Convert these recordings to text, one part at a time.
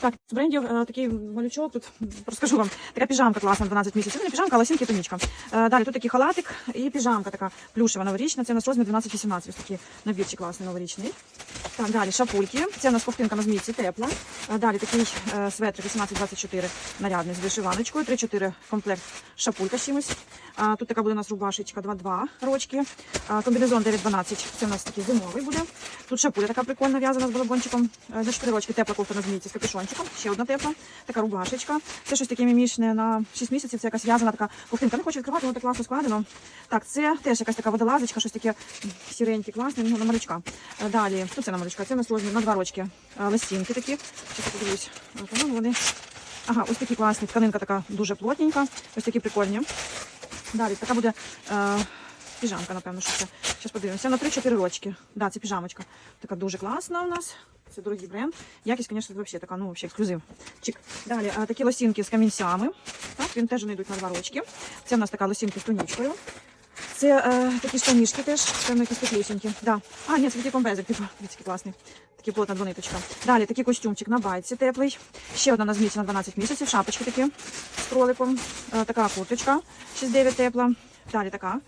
Так, з брендів е, такий малючок, тут розкажу вам. Така піжамка класна, 12 місяців. Не піжамка, а лосінки тунічка. Е, далі тут такий халатик і піжамка така плюшева новорічна. Це у нас розмір 12-18. Ось такий набірчик класний новорічний. Так, далі шапульки. Це у нас ковтинка на змійці, тепла. Е, Далі такий е, светрик 18-24 нарядний з вишиваночкою. 3-4 комплект шапулька з чимось. Тут така буде у нас рубашечка 2-2 рочки. Комбінезон 9-12. Це у нас такий зимовий буде. Тут шапуля така прикольна в'язана з балабончиком. Е, За 4 рочки тепла кофта на змійці з капюшончиком. Ще одна тепла. Така рубашечка. Це щось таке мімішне на 6 місяців. Це якась в'язана така ковтинка. Не хочу відкривати, воно так класно складено. Так, це теж якась така водолазочка, щось таке сіреньке, класне, ну, на малючка. Е, Далі, тут це на малючка, це сложні, на два рочки. Е, Листінки такі. Зараз я подивлюсь. Е. Ага, ось такі класні. Тканинка така дуже плотненька. Ось такі прикольні. Далі така буде е, піжамка, напевно, що це. Зараз. На 3-4 рочки. Да, це піжамочка. Така дуже класна у нас. Це дорогий бренд. Якість, звісно, взагалі така, ну, взагалі ексклюзив. Чик. Далі а, такі лосінки з камінцями. Так, він теж вони на два рочки. Це в нас така лосінка з тунічкою. Це е, такі штанішки теж, певно, якісь теплюсінькі. Да. А, ні, це такий комбезик, типу, який класний. Такий плотна двониточка. Далі такий костюмчик на байці теплий. Ще одна на зміці на 12 місяців. Шапочки такі з кроликом. Е, така курточка 6-9 тепла. Далі така.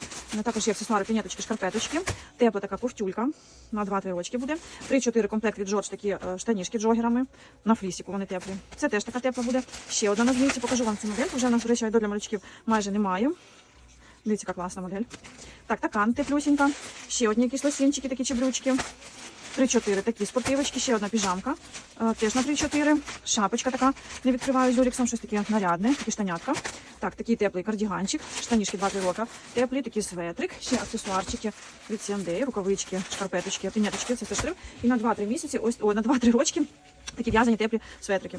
Також є аксесуари, пінеточки, шкарпеточки. Тепла така ковтюлька. На 2-3 рочки буде. 3-4 комплект від Джордж такі е, штанішки джогерами. На флісіку вони теплі. Це теж така тепла буде. Ще одна на зміці. Покажу вам цю модель. Вже у нас, до речі, для малючків майже немає. Дивіться, яка класна модель. Так, така теплюсінька. Ще одні якісь лосінчики, такі чеблючки. 3-4 такі спортивочки, ще одна піжамка. Е, теж на 3-4. Шапочка така. Не відкриваю з Юріксом, щось таке нарядне, такі штанятка. Так, такий теплий кардіганчик, штанішки 2-3 роки. Теплий такий светрик, ще аксесуарчики від C&A, рукавички, шкарпеточки, пінеточки, це все штрим. І на 2-3 місяці, ось, о, на 2-3 рочки такі в'язані теплі светрики.